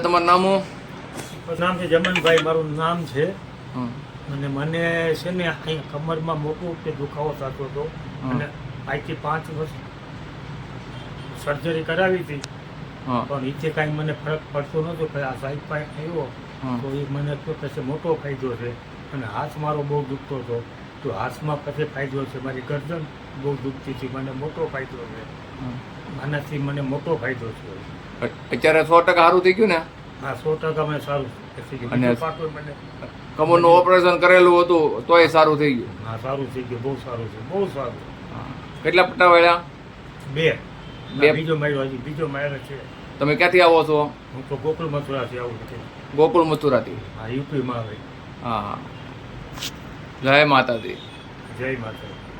તમારું નામ નામ છે જમનભાઈ મારું નામ છે. અને મને છે ને અહીં કમરમાં મોટું કે દુખાવો થતો હતો. અને આજથી પાંચ વર્ષ સર્જરી કરાવી હતી. પણ નીચે કાંઈ મને ફરક પડતો નહોતો કે આ સાઈડ પાસે આવ્યો. તો એ મને તો પછી મોટો ફાયદો છે. અને હાથ મારો બહુ દુખતો હતો. તો હાથમાં પછી ફાયદો છે. મારી ગરદન બહુ દુખતી હતી. મને મોટો ફાયદો છે. માનાથી આનાથી મને મોટો ફાયદો છે. અત્યારે સો ટકા સારું થઈ ગયું ને? હા સો ટકા મેં સારું થઈ ગયું. અને- મને કમરનું ઓપરેશન કરેલું હતું તોય સારું થઈ ગયું. હા સારું થઈ ગયું. બહુ સારું છે. બહુ સારું. કેટલા પટ્ટા વાળ્યા? બે. બે- બીજો માર્યો હજી. બીજો માર્યો છે. તમે ક્યાંથી આવો છો? હું તો ગોકુળ મથુરાથી આવું છું. ગોકુળ મથુરાથી. હા યુપીમાં આવે હા હા. જય માતાજી. જય માતા